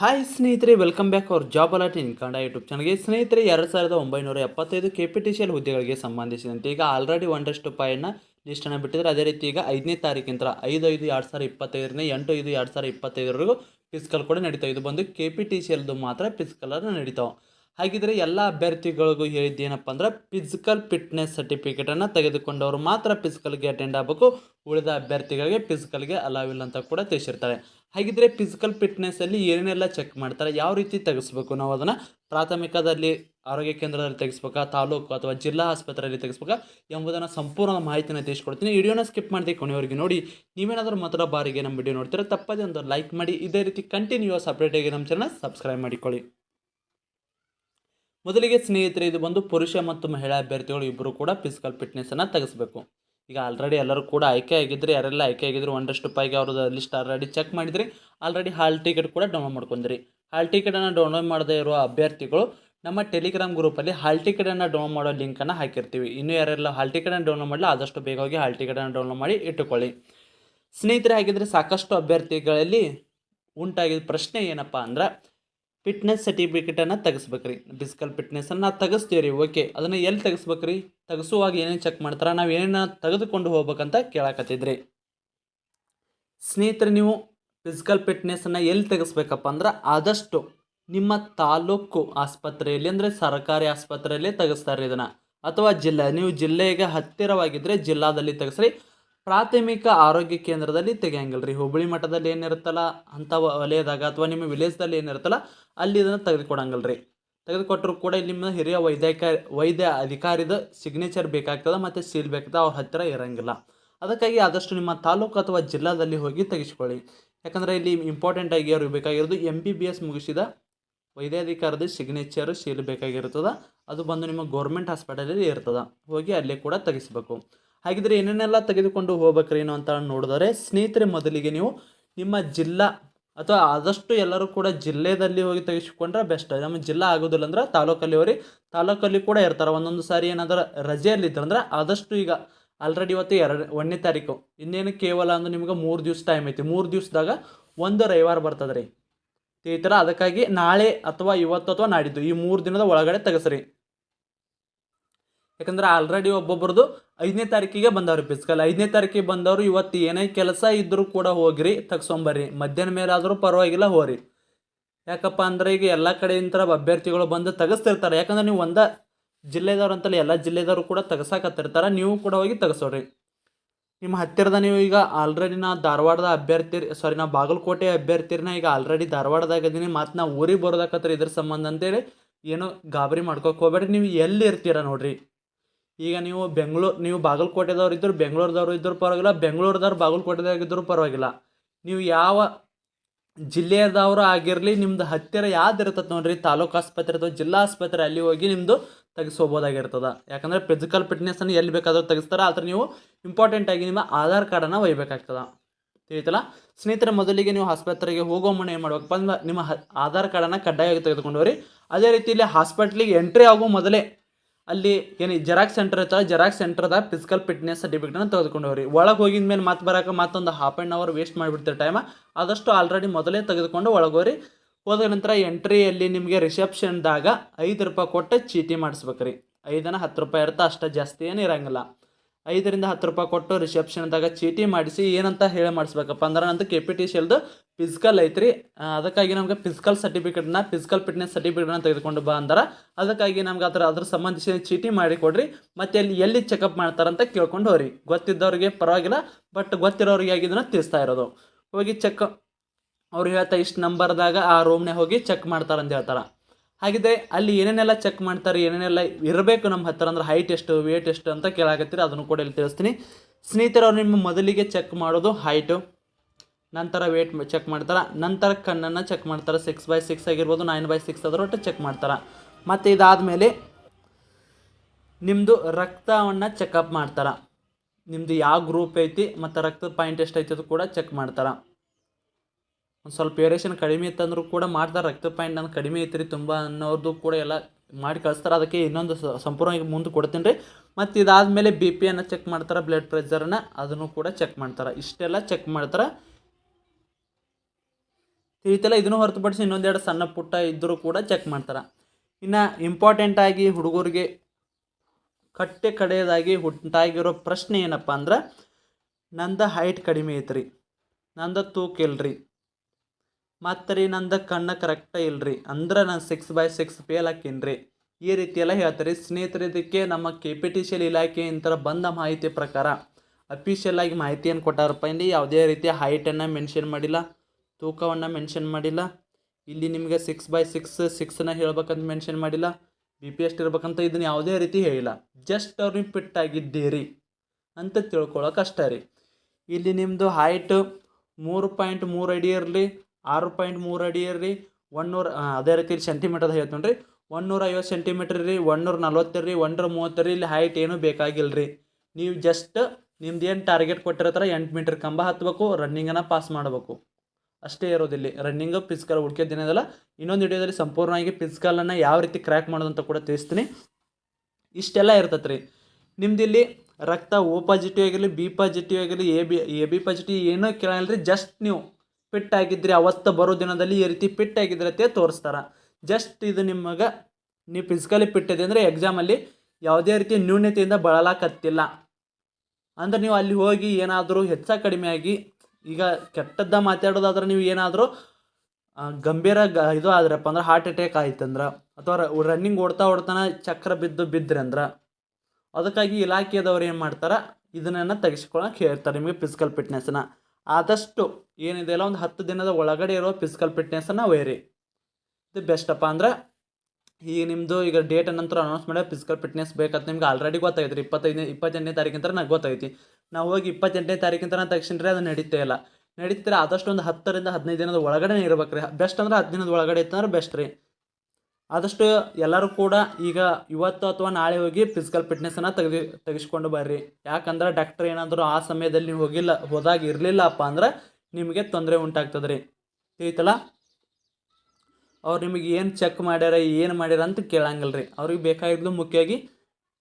Hi ಸ್ನೇಹಿತರೆ welcome back ಅವ್ರ job alert in Kannada YouTube ಚಾನಲ್ಗೆ ಸ್ನೇಹಿತರೆ, ಎರಡು ಸಾವಿರದ ಒಂಬೈನೂರ ಎಪ್ಪತ್ತೈದು K P T C L ಹುದ್ದೆಗಳಿಗೆ ಸಂಬಂಧಿಸಿದಂತೆ ಈಗ ಆಲ್ರೆಡಿ ಒಂದಷ್ಟು ಪಾಯನ್ನ ಲಿಸ್ಟನ್ನು ಬಿಟ್ಟಿದ್ದಾರೆ. ಅದೇ ರೀತಿ ಈಗ ಐದನೇ ತಾರೀಕಿಂದ ಐದು ಐದು ಎರಡು ಸಾವಿರ ಇಪ್ಪತ್ತೈದರಿಂದ ಎಂಟು ಐದು ಎರಡು ಸಾವಿರ ಇಪ್ಪತ್ತೈದರವರೆಗೂ ಫಿಸಿಕಲ್ ಕೂಡ ನಡೀತಾವೆ ಇದು. ಬಂದು ಕೆ ಪಿ ಟಿ ಸಿ ಎಲ್ದು ಮಾತ್ರ ಫಿಸಿಕಲ್ ನಡೀತಾವೆ. ಹಾಗಿದ್ರೆ ಎಲ್ಲ ಅಭ್ಯರ್ಥಿಗಳಿಗೂ ಹೇಳಿದ್ದೇನಪ್ಪ ಅಂದ್ರೆ ಫಿಸಿಕಲ್ ಫಿಟ್ನೆಸ್ ಸರ್ಟಿಫಿಕೇಟನ್ನು ತೆಗೆದುಕೊಂಡವರು ಮಾತ್ರ ಫಿಸಿಕಲ್ಗೆ ಅಟೆಂಡ್ ಆಗಬೇಕು. ಉಳಿದ ಅಭ್ಯರ್ಥಿಗಳಿಗೆ ಫಿಸಿಕಲ್ಗೆ ಅಲಾವ್ ಇಲ್ಲ ಅಂತ ಕೂಡ ತಿಳಿಸಿರ್ತಾರೆ. ಹಾಗಿದ್ರೆ ಫಿಸಿಕಲ್ ಫಿಟ್ನೆಸ್ಸಲ್ಲಿ ಏನೆಲ್ಲ ಚೆಕ್ ಮಾಡ್ತಾರೆ, ಯಾವ ರೀತಿ ತೆಗೆಸ್ಬೇಕು ನಾವು ಅದನ್ನು? ಪ್ರಾಥಮಿಕದಲ್ಲಿ ಆರೋಗ್ಯ ಕೇಂದ್ರದಲ್ಲಿ ತೆಗೆಸ್ಬೇಕಾ, ತಾಲೂಕು ಅಥವಾ ಜಿಲ್ಲಾ ಆಸ್ಪತ್ರೆಯಲ್ಲಿ ತೆಗೆಸ್ಬೇಕಾ ಎಂಬುದನ್ನು ಸಂಪೂರ್ಣ ಮಾಹಿತಿನ ತಿಳಿಸ್ಕೊಡ್ತೀನಿ. ವಿಡಿಯೋನ ಸ್ಕಿಪ್ ಮಾಡಿದೆ ಕೊನೆಯವರಿಗೆ ನೋಡಿ. ನೀವೇನಾದರೂ ಮೊದಲ ಬಾರಿಗೆ ನಮ್ಮ ವಿಡಿಯೋ ನೋಡ್ತೀರಾ, ತಪ್ಪದೇ ಒಂದು ಲೈಕ್ ಮಾಡಿ. ಇದೇ ರೀತಿ ಕಂಟಿನ್ಯೂಸ್ ಅಪ್ಡೇಟಾಗಿ ನಮ್ಮ ಚಾನಲ್ ಸಬ್ಸ್ಕ್ರೈಬ್ ಮಾಡಿಕೊಳ್ಳಿ. ಮೊದಲಿಗೆ ಸ್ನೇಹಿತರೆ, ಇದು ಬಂದು ಪುರುಷ ಮತ್ತು ಮಹಿಳಾ ಅಭ್ಯರ್ಥಿಗಳು ಇಬ್ಬರು ಕೂಡ ಫಿಸಿಕಲ್ ಫಿಟ್ನೆಸ್ಸನ್ನು ತೆಗೆಸಬೇಕು. ಈಗ ಆಲ್ರೆಡಿ ಎಲ್ಲರೂ ಕೂಡ ಆಯ್ಕೆ ಆಗಿದ್ದರೆ ಯಾರೆಲ್ಲ ಆಯ್ಕೆ ಆಗಿದ್ರು ಒಂದಷ್ಟು ರೂಪಾಯಿಗೆ ಅವ್ರದ್ದು ಲಿಸ್ಟ್ ಆಲ್ರೆಡಿ ಚೆಕ್ ಮಾಡಿದ್ರಿ ಆಲ್ರೆಡಿ ಹಾಲ್ ಟಿಕೆಟ್ ಕೂಡ ಡೌನ್ಲೋಡ್ ಮಾಡ್ಕೊಂಡ್ರಿ. ಹಾಲ್ ಟಿಕೆಟನ್ನು ಡೌನ್ಲೋಡ್ ಮಾಡದೇ ಇರುವ ಅಭ್ಯರ್ಥಿಗಳು, ನಮ್ಮ ಟೆಲಿಗ್ರಾಮ್ ಗ್ರೂಪಲ್ಲಿ ಹಾಲ್ ಟಿಕೆಟನ್ನು ಡೌನ್ಲೋಡ್ ಮಾಡೋ ಲಿಂಕನ್ನು ಹಾಕಿರ್ತೀವಿ. ಇನ್ನೂ ಯಾರೆಲ್ಲ ಹಾಲ್ ಟಿಕೆಟನ್ನು ಡೌನ್ಲೋಡ್ ಮಾಡಲಿ, ಆದಷ್ಟು ಬೇಗ ಹೋಗಿ ಹಾಲ್ ಟಿಕೆಟನ್ನು ಡೌನ್ಲೋಡ್ ಮಾಡಿ ಇಟ್ಟುಕೊಳ್ಳಿ. ಸ್ನೇಹಿತರೆ, ಹಾಗಿದ್ರೆ ಸಾಕಷ್ಟು ಅಭ್ಯರ್ಥಿಗಳಲ್ಲಿ ಉಂಟಾಗಿದ್ದ ಪ್ರಶ್ನೆ ಏನಪ್ಪ ಅಂದ್ರೆ ಫಿಟ್ನೆಸ್ ಸರ್ಟಿಫಿಕೇಟನ್ನು ತೆಗಿಸ್ಬೇಕ್ರಿ. ಫಿಸಿಕಲ್ ಫಿಟ್ನೆಸ್ಸನ್ನು ತೆಗಿಸ್ತೀವಿ ರೀ ಓಕೆ ಅದನ್ನು ಎಲ್ಲಿ ತೆಗಿಸ್ಬೇಕ್ರಿ? ತೆಗಿಸುವಾಗ ಏನೇನು ಚೆಕ್ ಮಾಡ್ತಾರೆ, ನಾವು ಏನೇನು ತೆಗೆದುಕೊಂಡು ಹೋಗ್ಬೇಕಂತ ಕೇಳಕತ್ತಿದ್ರಿ. ಸ್ನೇಹಿತರೆ, ನೀವು ಫಿಸಿಕಲ್ ಫಿಟ್ನೆಸ್ಸನ್ನು ಎಲ್ಲಿ ತೆಗೆಸ್ಬೇಕಪ್ಪ ಅಂದ್ರೆ ಆದಷ್ಟು ನಿಮ್ಮ ತಾಲೂಕು ಆಸ್ಪತ್ರೆಯಲ್ಲಿ, ಅಂದರೆ ಸರ್ಕಾರಿ ಆಸ್ಪತ್ರೆಯಲ್ಲಿ ತೆಗೆಸ್ತಾರೆ ಇದನ್ನು. ಅಥವಾ ಜಿಲ್ಲೆ, ನೀವು ಜಿಲ್ಲೆಗೆ ಹತ್ತಿರವಾಗಿದ್ದರೆ ಜಿಲ್ಲಾದಲ್ಲಿ ತೆಗೆಸ್ರಿ. ಪ್ರಾಥಮಿಕ ಆರೋಗ್ಯ ಕೇಂದ್ರದಲ್ಲಿ ತೆಗಿಯಂಗಿಲ್ಲ ರೀ ಹುಬ್ಬಳ್ಳಿ ಮಠದಲ್ಲಿ ಏನಿರುತ್ತಲ್ಲ ಅಂಥ ವಲಯದಾಗ ಅಥವಾ ನಿಮ್ಮ ವಿಲೇಜ್ದಲ್ಲಿ ಏನಿರುತ್ತಲ್ಲ, ಅಲ್ಲಿ ಇದನ್ನು ತೆಗೆದುಕೊಡಂಗಿಲ್ಲ ರೀ ತೆಗೆದುಕೊಟ್ಟರು ಕೂಡ ಇಲ್ಲಿ ನಿಮ್ಮ ಹಿರಿಯ ವೈದ್ಯಕ, ವೈದ್ಯ ಅಧಿಕಾರಿದ ಸಿಗ್ನೇಚರ್ ಬೇಕಾಗ್ತದೆ ಮತ್ತು ಸೀಲ್ ಬೇಕಾಗ್ತದೆ, ಅವ್ರ ಹತ್ತಿರ ಇರಂಗಿಲ್ಲ. ಅದಕ್ಕಾಗಿ ಆದಷ್ಟು ನಿಮ್ಮ ತಾಲೂಕು ಅಥವಾ ಜಿಲ್ಲಾದಲ್ಲಿ ಹೋಗಿ ತೆಗೆಸ್ಕೊಳ್ಳಿ. ಯಾಕಂದರೆ ಇಲ್ಲಿ ಇಂಪಾರ್ಟೆಂಟ್ ಆಗಿ ಅವ್ರಿಗೆ ಬೇಕಾಗಿರೋದು ಎಂ ಬಿ ಬಿ ಎಸ್ ಮುಗಿಸಿದ ವೈದ್ಯಾಧಿಕಾರದ ಸಿಗ್ನೇಚರ್ ಸೀಲ್ ಬೇಕಾಗಿರ್ತದೆ, ಅದು ಬಂದು ನಿಮ್ಮ ಗೌರ್ಮೆಂಟ್ ಹಾಸ್ಪಿಟಲಲ್ಲಿ ಇರ್ತದೆ. ಹೋಗಿ ಅಲ್ಲಿ ಕೂಡ ತೆಗಿಸ್ಬೇಕು. ಹಾಗಿದ್ರೆ ಏನೇನೆಲ್ಲ ತೆಗೆದುಕೊಂಡು ಹೋಗ್ಬೇಕ್ರಿ ಏನು ಅಂತ ನೋಡಿದರೆ ಸ್ನೇಹಿತರೆ, ಮೊದಲಿಗೆ ನೀವು ನಿಮ್ಮ ಜಿಲ್ಲಾ ಅಥವಾ ಆದಷ್ಟು ಎಲ್ಲರೂ ಕೂಡ ಜಿಲ್ಲೆಯಲ್ಲಿ ಹೋಗಿ ತೆಗೆಸಿಕೊಂಡ್ರೆ ಬೆಸ್ಟ್. ನಮ್ಮ ಜಿಲ್ಲಾ ಆಗೋದಿಲ್ಲ ಅಂದ್ರೆ ತಾಲೂಕಲ್ಲಿ ಹೋಗಿ ತಾಲೂಕಲ್ಲಿ ಕೂಡ ಇರ್ತಾರೆ. ಒಂದೊಂದು ಸಾರಿ ಏನಾದ್ರೂ ರಜೆಯಲ್ಲಿ ಇದ್ರಂದ್ರೆ ಆದಷ್ಟು ಈಗ ಆಲ್ರೆಡಿ ಇವತ್ತು ಎರಡು, ಒಂದನೇ ತಾರೀಕು. ಇನ್ನೇನು ಕೇವಲ ಅಂದ್ರೆ ನಿಮ್ಗೆ ಮೂರು ದಿವಸ ಟೈಮ್ ಐತಿ. ಮೂರು ದಿವಸದಾಗ ಒಂದು ರವಿವಾರ ಬರ್ತದೆ ರೀ ಥರ ಅದಕ್ಕಾಗಿ ನಾಳೆ ಅಥವಾ ಇವತ್ತು ಅಥವಾ ನಾಡಿದ್ದು ಈ ಮೂರು ದಿನದ ಒಳಗಡೆ ತೆಗೆಸ್ರಿ. ಯಾಕಂದ್ರೆ ಆಲ್ರೆಡಿ ಒಬ್ಬೊಬ್ರದ್ದು ಐದನೇ ತಾರೀಕಿಗೆ ಬಂದವ್ರಿ ಫಿಸಿಕಲ್ ಐದನೇ ತಾರೀಕಿಗೆ ಬಂದವರು ಇವತ್ತು ಏನೇ ಕೆಲಸ ಇದ್ದರೂ ಕೂಡ ಹೋಗಿರಿ ತಗ್ಸೊಂಬರ್ರಿ ಮಧ್ಯಾಹ್ನ ಮೇಲೆ ಆದರೂ ಪರವಾಗಿಲ್ಲ ಹೋರಿ ಯಾಕಪ್ಪ ಅಂದ್ರೆ ಈಗ ಎಲ್ಲ ಕಡೆಯಿಂದ ಅಭ್ಯರ್ಥಿಗಳು ಬಂದು ತೆಗೆಸ್ತಿರ್ತಾರೆ. ಯಾಕಂದ್ರೆ ನೀವು ಒಂದ ಜಿಲ್ಲೆದವ್ರು ಅಂತಲ್ಲ, ಎಲ್ಲ ಜಿಲ್ಲೆದವರು ಕೂಡ ತೆಗ್ಸಾಕತ್ತಿರ್ತಾರೆ, ನೀವು ಕೂಡ ಹೋಗಿ ತೆಗೆಸೋರಿ ನಿಮ್ಮ ಹತ್ತಿರದ ನೀವು ಈಗ ಆಲ್ರೆಡಿ ನಾ ಧಾರವಾಡದ ಅಭ್ಯರ್ಥಿ ಸಾರಿ ನಾ ಬಾಗಲಕೋಟೆ ಅಭ್ಯರ್ಥಿನ ಈಗ ಆಲ್ರೆಡಿ ಧಾರವಾಡದಾಗ ಇದೀನಿ ಮತ್ತು ನಾ ಊರಿಗೆ ಬರೋದಕ್ಕತ್ರ ಇದ್ರ ಸಂಬಂಧ ಅಂತೇಳಿ ಏನೋ ಗಾಬರಿ ಮಾಡ್ಕೋಕೆ ಹೋಗ್ಬೇಡ್ರಿ. ನೀವು ಎಲ್ಲಿ ಇರ್ತೀರ ನೋಡ್ರಿ. ಈಗ ನೀವು ಬೆಂಗಳೂರು, ನೀವು ಬಾಗಲಕೋಟೆದವ್ರು ಇದ್ದರು ಬೆಂಗಳೂರದವ್ರು ಇದ್ದರೂ ಪರವಾಗಿಲ್ಲ, ಬೆಂಗಳೂರದವ್ರು ಬಾಗಲಕೋಟೆದಾಗ ಇದ್ದರೂ ಪರವಾಗಿಲ್ಲ. ನೀವು ಯಾವ ಜಿಲ್ಲೆಯದವರು ಆಗಿರಲಿ, ನಿಮ್ದು ಹತ್ತಿರ ಯಾವ್ದು ಇರ್ತದೆ ನೋಡ್ರಿ, ತಾಲೂಕು ಆಸ್ಪತ್ರೆ ಅಥವಾ ಜಿಲ್ಲಾ ಆಸ್ಪತ್ರೆ, ಅಲ್ಲಿ ಹೋಗಿ ನಿಮ್ಮದು ತೆಗೆಸ್ಕೋಬೋದಾಗಿರ್ತದೆ. ಯಾಕಂದರೆ ಫಿಸಿಕಲ್ ಫಿಟ್ನೆಸ್ಸನ್ನು ಎಲ್ಲಿ ಬೇಕಾದರೂ ತೆಗೆಸ್ತಾರೆ, ಆದರೆ ನೀವು ಇಂಪಾರ್ಟೆಂಟ್ ಆಗಿ ನಿಮ್ಮ ಆಧಾರ್ ಕಾರ್ಡನ್ನು ಒಯ್ಬೇಕಾಗ್ತದೆ. ತಿಳಿತಲ್ಲ? ಸ್ನೇಹಿತರೆ, ಮೊದಲಿಗೆ ನೀವು ಆಸ್ಪತ್ರೆಗೆ ಹೋಗೋ ಮುನ್ನ ಏನು ಮಾಡ್ಬೇಕಪ್ಪ ನಿಮ್ಮ ಆಧಾರ್ ಕಾರ್ಡನ್ನು ಕಡ್ಡಾಯವಾಗಿ ತೆಗೆದುಕೊಂಡು ಅದೇ ರೀತಿ ಇಲ್ಲಿ ಹಾಸ್ಪಿಟ್ಲಿಗೆ ಎಂಟ್ರಿ ಆಗೋ ಮೊದಲೇ ಅಲ್ಲಿ ಏನು ಜೆರಾಕ್ಸ್ ಸೆಂಟರ್ ಇರ್ತಲ್ಲ ಜೆರಾಕ್ಸ್ ಸೆಂಟರ್ದಾಗ ಫಿಸಿಕಲ್ ಫಿಟ್ನೆಸ್ ಸರ್ಟಿಫಿಕೇಟ್ನ ತೆಗೆದುಕೊಂಡು ಹೋಗ್ರಿ. ಒಳಗೆ ಹೋಗಿದ ಮೇಲೆ ಮತ್ತೆ ಬರೋಕೆ ಮತ್ತೊಂದು ಹಾಫ್ ಆ್ಯಂಡ್ ಅವರ್ ವೇಸ್ಟ್ ಮಾಡಿಬಿಡ್ತಾರೆ ಟೈಮ ಆದಷ್ಟು ಆಲ್ರೆಡಿ ಮೊದಲೇ ತೆಗೆದುಕೊಂಡು ಒಳಗೋರಿ ಹೋದ ನಂತರ ಎಂಟ್ರಿಯಲ್ಲಿ ನಿಮಗೆ ರಿಸೆಪ್ಷನ್ದಾಗ ಐದು ರೂಪಾಯಿ ಕೊಟ್ಟು ಚೀಟಿ ಮಾಡಿಸ್ಬೇಕ್ರಿ. ಐದನ ಹತ್ತು ರೂಪಾಯಿ ಇರುತ್ತೆ ಅಷ್ಟು ಜಾಸ್ತಿ ಏನು ಇರೋಂಗಿಲ್ಲ. ಐದರಿಂದ ಹತ್ತು ರೂಪಾಯಿ ಕೊಟ್ಟು ರಿಸೆಪ್ಷನ್ದಾಗ ಚೀಟಿ ಮಾಡಿಸಿ ಏನಂತ ಹೇಳಿ ಮಾಡಿಸ್ಬೇಕಪ್ಪ. ಅಂದ್ರೆ ನಂದು ಕೆ ಪಿ ಟಿ ಸಿಲ್ದು ಫಿಸಿಕಲ್ ಐತ್ರಿ. ಅದಕ್ಕಾಗಿ ನಮ್ಗೆ ಫಿಸಿಕಲ್ ಸರ್ಟಿಫಿಕೇಟ್ನ ಫಿಸಿಕಲ್ ಫಿಟ್ನೆಸ್ ಸರ್ಟಿಫಿಕೇಟ್ನ ತೆಗೆದುಕೊಂಡು ಬಾ ಅಂದ್ರೆ. ಅದಕ್ಕಾಗಿ ನಮ್ಗೆ ಅದರ ಅದ್ರ ಸಂಬಂಧಿಸಿದ ಚೀಟಿ ಮಾಡಿ ಕೊಡ್ರಿ. ಮತ್ತೆ ಅಲ್ಲಿ ಎಲ್ಲಿ ಚೆಕಪ್ ಮಾಡ್ತಾರಂತ ಕೇಳ್ಕೊಂಡು ಹೋಗ್ರಿ. ಗೊತ್ತಿದ್ದವ್ರಿಗೆ ಪರವಾಗಿಲ್ಲ ಬಟ್ ಗೊತ್ತಿರೋರಿಗೆ ಆಗಿದ್ದನ್ನ ತಿಳಿಸ್ತಾ ಇರೋದು. ಹೋಗಿ ಚೆಕ್ ಅವ್ರು ಹೇಳ್ತಾ ಇಷ್ಟು ನಂಬರ್ದಾಗ ಆ ರೂಮ್ನೇ ಹೋಗಿ ಚೆಕ್ ಮಾಡ್ತಾರೆ ಅಂತ ಹೇಳ್ತಾರೆ. ಹಾಗಿದ್ರೆ ಅಲ್ಲಿ ಏನೇನೆಲ್ಲ ಚೆಕ್ ಮಾಡ್ತಾರೆ, ಏನೇನೆಲ್ಲ ಇರಬೇಕು ನಮ್ಮ ಹತ್ತಿರ ಅಂದ್ರೆ ಹೈಟ್ ಎಷ್ಟು ವೇಟ್ ಎಷ್ಟು ಅಂತ ಕೇಳಾಕತ್ತೀರಿ. ಅದನ್ನು ಕೂಡ ಇಲ್ಲಿ ತಿಳಿಸ್ತೀನಿ. ಸ್ನೇಹಿತರು, ಅವ್ರು ನಿಮ್ಮ ಮೊದಲಿಗೆ ಚೆಕ್ ಮಾಡೋದು ಹೈಟು ನಂತರ ವೇಟ್ ಚೆಕ್ ಮಾಡ್ತಾರೆ. ನಂತರ ಕಣ್ಣನ್ನು ಚೆಕ್ ಮಾಡ್ತಾರೆ. ಸಿಕ್ಸ್ ಬೈ ಸಿಕ್ಸ್ ಆಗಿರ್ಬೋದು ನೈನ್ ಬೈ ಸಿಕ್ಸ್ ಅದರ ಒಟ್ಟು ಚೆಕ್ ಮಾಡ್ತಾರೆ. ಮತ್ತು ಇದಾದಮೇಲೆ ನಿಮ್ಮದು ರಕ್ತವನ್ನು ಚೆಕಪ್ ಮಾಡ್ತಾರೆ. ನಿಮ್ಮದು ಯಾವ ಗ್ರೂಪ್ ಐತಿ ಮತ್ತು ರಕ್ತದ ಪಾಯಿಂಟ್ ಎಷ್ಟು ಐತಿ ಅದು ಕೂಡ ಚೆಕ್ ಮಾಡ್ತಾರೆ. ಒಂದು ಸ್ವಲ್ಪ ವೇರಿಯೇಷನ್ ಕಡಿಮೆ ಇತ್ತಂದ್ರೂ ಕೂಡ ಮಾಡ್ತಾರೆ. ರಕ್ತ ಪಾಯಿಂಟ್ ನಾನು ಕಡಿಮೆ ಐತ್ರಿ ತುಂಬ ಅನ್ನೋರ್ದು ಕೂಡ ಎಲ್ಲ ಮಾಡಿ ಕಳಿಸ್ತಾರೆ. ಅದಕ್ಕೆ ಇನ್ನೊಂದು ಸಂಪೂರ್ಣವಾಗಿ ಮುಂದೆ ಕೊಡ್ತೀನಿ ರೀ. ಮತ್ತು ಇದಾದಮೇಲೆ ಬಿ ಪಿಯನ್ನು ಚೆಕ್ ಮಾಡ್ತಾರೆ. ಬ್ಲಡ್ ಪ್ರೆಷರನ್ನು ಅದನ್ನು ಕೂಡ ಚೆಕ್ ಮಾಡ್ತಾರೆ. ಇಷ್ಟೆಲ್ಲ ಚೆಕ್ ಮಾಡ್ತಾರೆ. ತಿಳಿತಲ್ಲ, ಇದನ್ನು ಹೊರತುಪಡಿಸಿ ಇನ್ನೊಂದೆರಡು ಸಣ್ಣ ಪುಟ್ಟ ಇದ್ದರೂ ಕೂಡ ಚೆಕ್ ಮಾಡ್ತಾರೆ. ಇನ್ನು ಇಂಪಾರ್ಟೆಂಟಾಗಿ ಹುಡುಗರಿಗೆ ಕಟ್ಟೆ ಕಡೆಯದಾಗಿ ಉಂಟಾಗಿರೋ ಪ್ರಶ್ನೆ ಏನಪ್ಪ ಅಂದ್ರೆ, ನಂದ ಹೈಟ್ ಕಡಿಮೆ ಐತ್ರಿ, ನಂದ ತೂಕ ಇಲ್ರಿ ಮತ್ತು ರೀ ನಂದ ಕಣ್ಣು ಕರೆಕ್ಟ ಇಲ್ರಿ, ಅಂದ್ರೆ ನಾನು ಸಿಕ್ಸ್ ಬೈ ಸಿಕ್ಸ್ ಫೇಲ್ ಹಾಕೀನಿ ಈ ರೀತಿಯೆಲ್ಲ ಹೇಳ್ತಾರೆ. ಸ್ನೇಹಿತರೆ ಇದಕ್ಕೆ ನಮ್ಮ K P T C L ಇಲಾಖೆಯಿಂದ ಬಂದ ಮಾಹಿತಿ ಪ್ರಕಾರ ಅಫಿಷಿಯಲ್ ಆಗಿ ಮಾಹಿತಿಯನ್ನು ಕೊಟ್ಟಾರಪ್ಪ, ಇಲ್ಲಿ ಯಾವುದೇ ರೀತಿಯ ಹೈಟನ್ನು ಮೆನ್ಷನ್ ಮಾಡಿಲ್ಲ. ತೂಕವನ್ನು ಮೆನ್ಷನ್ ಮಾಡಿಲ್ಲ. ಇಲ್ಲಿ ನಿಮಗೆ ಸಿಕ್ಸ್ ಬೈ ಸಿಕ್ಸ್ ಸಿಕ್ಸನ್ನ ಹೇಳ್ಬೇಕಂತ ಮೆನ್ಷನ್ ಮಾಡಿಲ್ಲ. ಬಿ ಪಿ ಎಷ್ಟು ಇರ್ಬೇಕಂತ ಇದನ್ನು ಯಾವುದೇ ರೀತಿ ಹೇಳಿಲ್ಲ. ಜಸ್ಟ್ ಅವ್ರಿಗೆ ಫಿಟ್ ಆಗಿದ್ದೀರಿ ಅಂತ ತಿಳ್ಕೊಳ್ಳೋಕೆ ಅಷ್ಟೇ ರೀ. ಇಲ್ಲಿ ನಿಮ್ಮದು ಹೈಟ್ ಮೂರು ಪಾಯಿಂಟ್ ಮೂರು ಅಡಿ ಇರಲಿ, ಆರು ಪಾಯಿಂಟ್ ಮೂರು ಅಡಿ ಇರಲಿ ಒನ್ನೂರ ಅದೇ ರೀತಿ ಸೆಂಟಿಮೀಟರ್ ಹೇಳ್ತೀನಿ ರೀ ಒನ್ನೂರ ಐವತ್ತು ಸೆಂಟಿಮೀಟ್ರ್ ರೀ ಒನ್ನೂರ ನಲ್ವತ್ತು ರೀ ಒಂದರ ಮೂವತ್ತು ರೀ ಇಲ್ಲಿ ಹೈಟ್ ಏನೂ ಬೇಕಾಗಿಲ್ಲ ರೀ ನೀವು ಜಸ್ಟ್ ನಿಮ್ದು ಏನು ಟಾರ್ಗೆಟ್ ಕೊಟ್ಟಿರ್ತಾರೆ ಎಂಟು ಮೀಟ್ರ್ ಕಂಬ ಹತ್ತಬೇಕು ರನ್ನಿಂಗನ್ನು ಪಾಸ್ ಮಾಡಬೇಕು. ಅಷ್ಟೇ ಇರೋದಿಲ್ಲಿ ರನ್ನಿಂಗು ಫಿಸಿಕಲ್ ಉಳ್ಕೆ ದಿನದಲ್ಲ ಇನ್ನೊಂದು ವಿಡಿಯೋದಲ್ಲಿ ಸಂಪೂರ್ಣವಾಗಿ ಫಿಸಿಕಲನ್ನು ಯಾವ ರೀತಿ ಕ್ರ್ಯಾಕ್ ಮಾಡೋದು ಅಂತ ಕೂಡ ತಿಳಿಸ್ತೀನಿ. ಇಷ್ಟೆಲ್ಲ ಇರ್ತೈತೆ ರೀ ನಿಮ್ದು ಇಲ್ಲಿ ರಕ್ತ ಓ ಪಾಸಿಟಿವ್ ಆಗಿರಲಿ ಬಿ ಪಾಸಿಟಿವ್ ಆಗಿರಲಿ A B A B positive ಏನೋ ಕೇಳಲ್ಲ ರೀ. ಜಸ್ಟ್ ನೀವು ಫಿಟ್ ಆಗಿದ್ರಿ, ಅವತ್ತು ಬರೋ ದಿನದಲ್ಲಿ ಈ ರೀತಿ ಫಿಟ್ ಆಗಿದ್ರೆ ಅಂತ ತೋರಿಸ್ತಾರೆ. ಜಸ್ಟ್ ಇದು ನಿಮಗೆ, ನೀವು ಫಿಸಿಕಲಿ ಫಿಟ್ ಇದೆ ಅಂದರೆ ಎಕ್ಸಾಮಲ್ಲಿ ಯಾವುದೇ ರೀತಿ ನ್ಯೂನ್ಯತೆಯಿಂದ ಬಳಲಾಕತ್ತಿಲ್ಲ. ಅಂದ್ರೆ ನೀವು ಅಲ್ಲಿ ಹೋಗಿ ಏನಾದರೂ ಹೆಚ್ಚ ಕಡಿಮೆ ಆಗಿ ಈಗ ಕೆಟ್ಟದ್ದ ಮಾತಾಡೋದಾದ್ರೆ ನೀವು ಏನಾದರೂ ಗಂಭೀರ ಗ, ಇದು ಆದ್ರಪ್ಪ ಅಂದ್ರೆ ಹಾರ್ಟ್ ಅಟ್ಯಾಕ್ ಆಯ್ತಂದ್ರೆ, ಅಥವಾ ರನ್ನಿಂಗ್ ಓಡ್ತಾ ಓಡ್ತಾನೆ ಚಕ್ರ ಬಿದ್ದು ಬಿದ್ದರೆ ಅಂದ್ರೆ, ಅದಕ್ಕಾಗಿ ಇಲಾಖೆದವ್ರು ಏನು ಮಾಡ್ತಾರೆ ಇದನ್ನ ತೆಗೆಸ್ಕೊಳಕ್ಕೆ ಹೇಳ್ತಾರೆ ನಿಮಗೆ ಫಿಸಿಕಲ್ ಫಿಟ್ನೆಸ್ನ ಆದಷ್ಟು ಏನಿದೆ ಅಲ್ಲ ಒಂದು ಹತ್ತು ದಿನದ ಒಳಗಡೆ ಇರೋ ಫಿಸಿಕಲ್ ಫಿಟ್ನೆಸ್ಸನ್ನು ಒಯ್ಯಿರಿ ಇದು ಬೆಸ್ಟಪ್ಪ ಅಂದ್ರೆ ಈಗ ನಿಮ್ಮದು ಈಗ ಡೇಟ್ ನಂತರ ಅನೌನ್ಸ್ ಮಾಡಿ ಫಿಸಿಕಲ್ ಫಿಟ್ನೆಸ್ ಬೇಕಂತ ನಿಮ್ಗೆ ಆಲ್ರೆಡಿ ಗೊತ್ತಾಯ್ತು ರೀ ಇಪ್ಪತ್ತೈದು ಇಪ್ಪತ್ತೆಂಟನೇ ತಾರೀಕಿಂತ ನಂಗೆ ಗೊತ್ತೈತಿ ನಾವು ಹೋಗಿ ಇಪ್ಪತ್ತೆಂಟನೇ ತಾರೀಕಿಂತ ತಕ್ಷಣ ಅದು ನಡೀತೇ ಇಲ್ಲ. ನಡೀತೀರ ಆದಷ್ಟು ಒಂದು ಹತ್ತರಿಂದ ಹದಿನೈದು ದಿನದ ಒಳಗಡೆ ಇರ್ಬೇಕು ರೀ ಬೆಸ್ಟ್ ಅಂದ್ರೆ ಹತ್ತು ದಿನದ ಒಳಗಡೆ ಇತ್ತಂದ್ರೆ ಬೆಸ್ಟ್ ರೀ. ಆದಷ್ಟು ಎಲ್ಲರೂ ಕೂಡ ಈಗ ಇವತ್ತು ಅಥವಾ ನಾಳೆ ಹೋಗಿ ಫಿಸಿಕಲ್ ಫಿಟ್ನೆಸ್ಸನ್ನು ತೆಗೆದು ತೆಗೆಸ್ಕೊಂಡು ಬರ್ರಿ. ಯಾಕಂದ್ರೆ ಡಾಕ್ಟ್ರ್ ಏನಾದರೂ ಆ ಸಮಯದಲ್ಲಿ ನೀವು ಹೋಗಿಲ್ಲ ಹೋದಾಗ ಇರಲಿಲ್ಲಪ್ಪ ಅಂದ್ರೆ ನಿಮಗೆ ತೊಂದರೆ ಉಂಟಾಗ್ತದೆ ರೀ ತಿಳಿತಲ್ಲ? ಅವ್ರು ನಿಮಗೆ ಏನು ಚೆಕ್ ಮಾಡ್ಯಾರ, ಏನು ಮಾಡ್ಯಾರ ಅಂತ ಕೇಳಂಗಿಲ್ಲ ರೀ ಅವ್ರಿಗೆ ಬೇಕಾಗಿದ್ದು ಮುಖ್ಯವಾಗಿ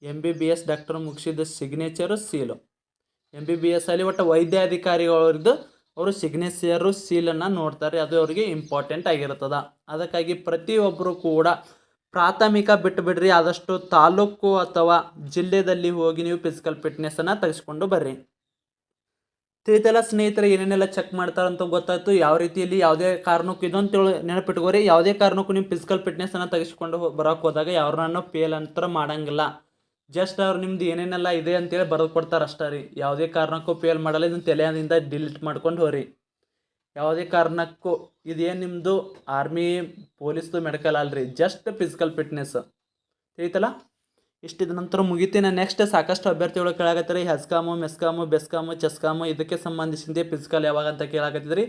M B B S doctor ಮುಗಿಸಿದ signature seal M B B S ಅಲ್ಲಿ ಒಟ್ಟು ವೈದ್ಯಾಧಿಕಾರಿಗಳವ್ರದ್ದು ಅವರು ಸಿಗ್ನೇಚರು ಸೀಲನ್ನು ನೋಡ್ತಾರೆ. ಅದು ಅವರಿಗೆ ಇಂಪಾರ್ಟೆಂಟ್ ಆಗಿರ್ತದೆ ಅದಕ್ಕಾಗಿ ಪ್ರತಿಯೊಬ್ಬರು ಕೂಡ ಪ್ರಾಥಮಿಕ ಬಿಟ್ಟು ಬಿಡ್ರಿ. ಆದಷ್ಟು ತಾಲೂಕು ಅಥವಾ ಜಿಲ್ಲೆಯಲ್ಲಿ ಹೋಗಿ ನೀವು ಫಿಸಿಕಲ್ ಫಿಟ್ನೆಸ್ಸನ್ನು ತೆಗೆಸ್ಕೊಂಡು ಬರ್ರಿ. ತಿಳಿತಲ್ಲ ಸ್ನೇಹಿತರೆ, ಏನೇನೆಲ್ಲ ಚೆಕ್ ಮಾಡ್ತಾರಂತ ಗೊತ್ತಾಯ್ತು. ಯಾವ ರೀತಿಯಲ್ಲಿ ಯಾವುದೇ ಕಾರಣಕ್ಕೂ ಇದೊಂದು ತಿಳಿ ನೆನಪಿಟ್ಕೋರಿ. ಯಾವುದೇ ಕಾರಣಕ್ಕೂ ನೀವು ಫಿಸಿಕಲ್ ಫಿಟ್ನೆಸ್ಸನ್ನು ತೆಗೆಸ್ಕೊಂಡು ಬರೋಕ್ಕೆ ಹೋದಾಗ ಯಾರನ್ನೂ ಫೇಲ್ ಅಂತ ಮಾಡಂಗಿಲ್ಲ. ಜಸ್ಟ್ ಅವ್ರು ನಿಮ್ದು ಏನೇನೆಲ್ಲ ಇದೆ ಅಂತೇಳಿ ಬರೆದು ಕೊಡ್ತಾರೆ ಅಷ್ಟೇ ರೀ. ಯಾವುದೇ ಕಾರಣಕ್ಕೂ ಫೇಲ್ ಮಾಡಲ್ಲ, ಇದನ್ನು ತಲೆಯಿಂದ ಡಿಲೀಟ್ ಮಾಡ್ಕೊಂಡು ಹೋರಿ ಯಾವುದೇ ಕಾರಣಕ್ಕೂ ಇದೇನು ನಿಮ್ಮದು ಆರ್ಮಿ ಪೊಲೀಸ್ದು ಮೆಡಿಕಲ್ ಅಲ್ರಿ ಜಸ್ಟ್ ಫಿಸಿಕಲ್ ಫಿಟ್ನೆಸ್ ತಿಳಿತಲ್ಲ? ಇಷ್ಟಿದ ನಂತರ ಮುಗಿತೀನಿ. ನೆಕ್ಸ್ಟ್ ಸಾಕಷ್ಟು ಅಭ್ಯರ್ಥಿಗಳು ಕೇಳಾಕತ್ತಾರೆ. ಹೆಸ್ಕಾಮು, ಮೆಸ್ಕಾಮು, ಬೆಸ್ಕಾಮು, ಚೆಸ್ಕಾಮು, ಇದಕ್ಕೆ ಸಂಬಂಧಿಸಿದಂತೆ ಫಿಸಿಕಲ್ ಯಾವಾಗ ಅಂತ ಕೇಳಾಕತ್ತಿದ್ರಿ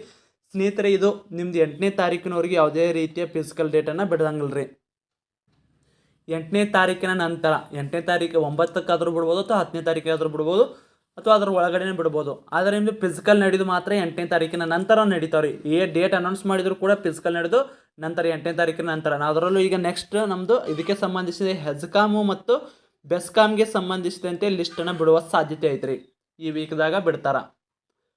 ಸ್ನೇಹಿತರೆ, ಇದು ನಿಮ್ದು ಎಂಟನೇ ತಾರೀಕಿನವರೆಗೆ ಯಾವುದೇ ರೀತಿಯ ಫಿಸಿಕಲ್ ಡೇಟನ್ನು ಬಿಡದಂಗಿಲ್ಲ ರೀ ಎಂಟನೇ ತಾರೀಕಿನ ನಂತರ, ಎಂಟನೇ ತಾರೀಕು ಒಂಬತ್ತಕ್ಕಾದರೂ ಬಿಡ್ಬೋದು ಅಥವಾ ಹತ್ತನೇ ತಾರೀಕಾದರೂ ಬಿಡ್ಬೋದು ಅಥವಾ ಅದ್ರ ಒಳಗಡೆನೇ ಬಿಡ್ಬೋದು. ಆದರೆ ನಿಮ್ಮದು ಫಿಸಿಕಲ್ ನಡೆದು ಮಾತ್ರ ಎಂಟನೇ ತಾರೀಕಿನ ನಂತರ ನಡೀತಾವೆ ರೀ ಏ ಡೇಟ್ ಅನೌನ್ಸ್ ಮಾಡಿದ್ರು ಕೂಡ ಫಿಸಿಕಲ್ ನಡೆದು ನಂತರ ಎಂಟನೇ ತಾರೀಕಿನ ನಂತರ. ನಾವು ಅದರಲ್ಲೂ ಈಗ ನೆಕ್ಸ್ಟ್ ನಮ್ಮದು ಇದಕ್ಕೆ ಸಂಬಂಧಿಸಿದ ಹೆಜ್ಕಾಮು ಮತ್ತು ಬೆಸ್ಕಾಮ್ಗೆ ಸಂಬಂಧಿಸಿದಂತೆ ಲಿಸ್ಟನ್ನು ಬಿಡುವ ಸಾಧ್ಯತೆ ಐತ್ರಿ. ಈ ವೀಕ್ದಾಗ ಬಿಡ್ತಾರೆ.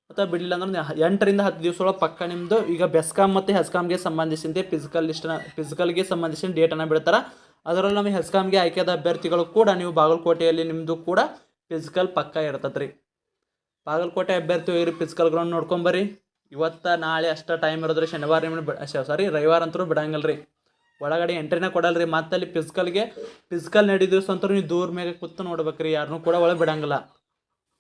ಅಥವಾ ಬಿಡಲಿಲ್ಲ ಅಂದ್ರೆ ಎಂಟರಿಂದ ಹತ್ತು ದಿವಸ ಒಳಗೆ ಪಕ್ಕ ನಿಮ್ಮದು ಈಗ ಬೆಸ್ಕಾಮ್ ಮತ್ತು ಹೆಸ್ಕಾಮ್ಗೆ ಸಂಬಂಧಿಸಿದಂತೆ ಫಿಸಿಕಲ್ ಲಿಸ್ಟನ್ನ ಫಿಸಿಕಲ್ಗೆ ಸಂಬಂಧಿಸಿದ ಡೇಟನ್ನು ಬಿಡ್ತಾರೆ. ಅದರಲ್ಲೂ ನಮಗೆ ಹೆಸ್ಕಾಮ್ಗೆ ಆಯ್ಕೆದ ಅಭ್ಯರ್ಥಿಗಳು ಕೂಡ ನೀವು ಬಾಗಲಕೋಟೆಯಲ್ಲಿ ನಿಮ್ಮದು ಕೂಡ ಫಿಸಿಕಲ್ ಪಕ್ಕ ಇರ್ತದೆ ರೀ ಬಾಗಲಕೋಟೆ ಅಭ್ಯರ್ಥಿ ಹೋಗಿರಿ ಫಿಸಿಕಲ್ ಗ್ರೌಂಡ್ ನೋಡ್ಕೊಂಬರ್ರಿ ಇವತ್ತು, ನಾಳೆ ಅಷ್ಟು ಟೈಮ್ ಇರೋದ್ರಿ, ಶನಿವಾರ ನಿಮ್ಮನ್ನು ಸಾರಿ ರವಿವಾರ ಅಂತೂ ಬಿಡಂಗಿಲ್ಲ ರೀ ಒಳಗಡೆ ಎಂಟ್ರಿನೇ ಕೊಡಲ್ಲ ರೀ ಮತ್ತೆ ಅಲ್ಲಿ ಫಿಸಿಕಲ್ಗೆ ಫಿಸಿಕಲ್ ನಡೀ ದಿವಸ ಅಂತೂ ನೀವು ದೂರ ಮೇಲೆ ಕೂತು ನೋಡ್ಬೇಕು ರೀ ಯಾರನ್ನೂ ಕೂಡ ಒಳಗೆ ಬಿಡಂಗಿಲ್ಲ.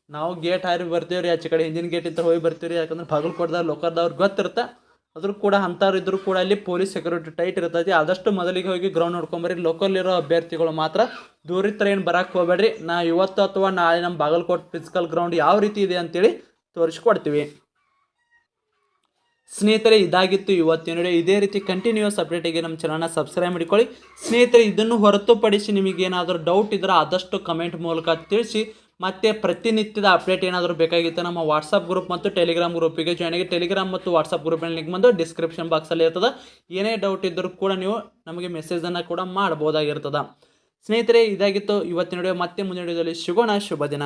ನಾವು ಗೇಟ್ ಹಾರಿ ಬರ್ತೀವಿ ರೀ ಆಚೆ ಕಡೆ ಹಿಂದಿನ ಗೇಟ್ ಇಂದ ಹೋಗಿ ಬರ್ತೀವಿ ರೀ ಯಾಕಂದ್ರೆ ಬಾಗಲಕೋಟದಾಗ ಲೋಕಲ್ದವ್ರಿಗೆ ಗೊತ್ತಿರುತ್ತೆ. ಅದ್ರ ಕೂಡ ಅಂಥವ್ರು ಕೂಡ ಅಲ್ಲಿ ಪೊಲೀಸ್ ಸೆಕ್ಯೂರಿಟಿ ಟೈಟ್ ಇರ್ತೈತಿ. ಆದಷ್ಟು ಮೊದಲಿಗೆ ಹೋಗಿ ಗ್ರೌಂಡ್ ನೋಡ್ಕೊಂಬರಿ ಲೋಕಲ್ ಇರೋ ಅಭ್ಯರ್ಥಿಗಳು ಮಾತ್ರ ದೂರಿತ್ರ ಏನು ಬರಕ್ಕೆ ಹೋಗಬೇಡ್ರಿ. ನಾ ಇವತ್ತು ಅಥವಾ ನಾಳೆ ನಮ್ಮ ಬಾಗಲಕೋಟೆ ಫಿಸಿಕಲ್ ಗ್ರೌಂಡ್ ಯಾವ ರೀತಿ ಇದೆ ಅಂತೇಳಿ ತೋರಿಸ್ಕೊಡ್ತೀವಿ. ಸ್ನೇಹಿತರೆ, ಇದಾಗಿತ್ತು ಇವತ್ತಿನ ಇದೇ ರೀತಿ ಕಂಟಿನ್ಯೂಸ್ ಅಪ್ಡೇಟಿಗೆ ನಮ್ಮ ಚಾನಲ್ನ ಸಬ್ಸ್ಕ್ರೈಬ್ ಮಾಡಿಕೊಳ್ಳಿ. ಸ್ನೇಹಿತರೆ, ಇದನ್ನು ಹೊರತುಪಡಿಸಿ ನಿಮಗೇನಾದರೂ ಡೌಟ್ ಇದ್ದರೆ ಆದಷ್ಟು ಕಮೆಂಟ್ ಮೂಲಕ ತಿಳಿಸಿ. ಮತ್ತು ಪ್ರತಿನಿತ್ಯದ ಅಪ್ಡೇಟ್ ಏನಾದರೂ ಬೇಕಾಗಿತ್ತು ನಮ್ಮ ವಾಟ್ಸಪ್ ಗ್ರೂಪ್ ಮತ್ತು ಟೆಲಿಗ್ರಾಮ್ ಗ್ರೂಪಿಗೆ ಜಾಯ್ನ್ ಆಗಿ. ಟೆಲಿಗ್ರಾಮ್ ಮತ್ತು ವಾಟ್ಸಪ್ ಗ್ರೂಪಿನ ಲಿಂಕ್ ಬಂದು ಡಿಸ್ಕ್ರಿಪ್ಷನ್ ಬಾಕ್ಸಲ್ಲಿ ಇರ್ತದೆ. ಏನೇ ಡೌಟ್ ಇದ್ದರೂ ಕೂಡ ನೀವು ನಮಗೆ ಮೆಸೇಜನ್ನು ಕೂಡ ಮಾಡ್ಬೋದಾಗಿರ್ತದೆ. ಸ್ನೇಹಿತರೆ, ಇದಾಗಿತ್ತು ಇವತ್ತಿನ ವಿಡಿಯೋ ಮತ್ತೆ ಮುಂದಿನ ವಿಡಿಯೋದಲ್ಲಿ ಸಿಗೋಣ. ಶುಭ ದಿನ.